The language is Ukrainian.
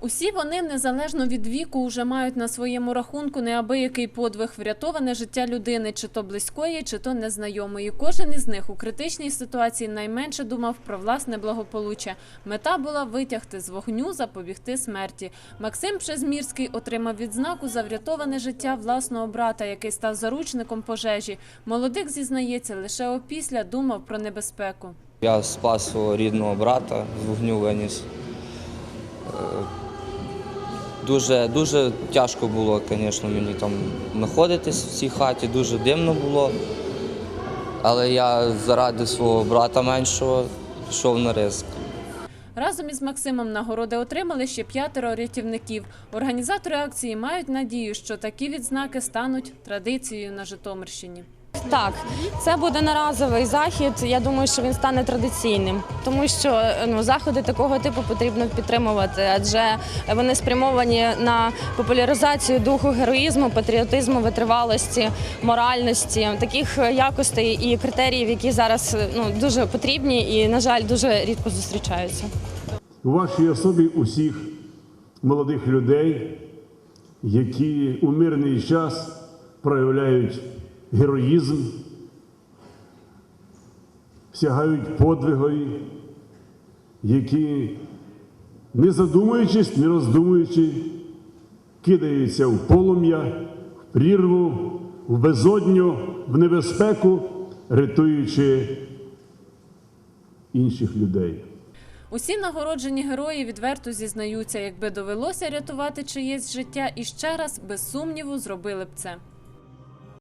Усі вони незалежно від віку вже мають на своєму рахунку неабиякий подвиг врятоване життя людини, чи то близької, чи то незнайомої. Кожен із них у критичній ситуації найменше думав про власне благополуччя. Мета була витягти з вогню, запобігти смерті. Максим Пшезмірський отримав відзнаку за врятоване життя власного брата, який став заручником пожежі. Молодик зізнається, лише опісля думав про небезпеку. Я спас свого рідного брата, з вогню виніс. Дуже, дуже тяжко було, звісно, мені там знаходитись в цій хаті, дуже димно було. Але я заради свого брата меншого йшов на ризик. Разом із Максимом нагороди отримали ще п'ятеро рятівників. Організатори акції мають надію, що такі відзнаки стануть традицією на Житомирщині. Так, це буде наразовий захід. Я думаю, що він стане традиційним, тому що ну заходи такого типу потрібно підтримувати, адже вони спрямовані на популяризацію духу героїзму, патріотизму, витривалості, моральності, таких якостей і критеріїв, які зараз ну дуже потрібні і, на жаль, дуже рідко зустрічаються. у вашій особі усіх молодих людей, які у мирний час проявляють героїзм, сягають подвигові, які, не задумуючись, не роздумуючи, кидаються в полум'я, в прірву, в безодню, в небезпеку, рятуючи інших людей. Усі нагороджені герої відверто зізнаються, якби довелося рятувати чиєсь життя, і ще раз без сумніву зробили б це.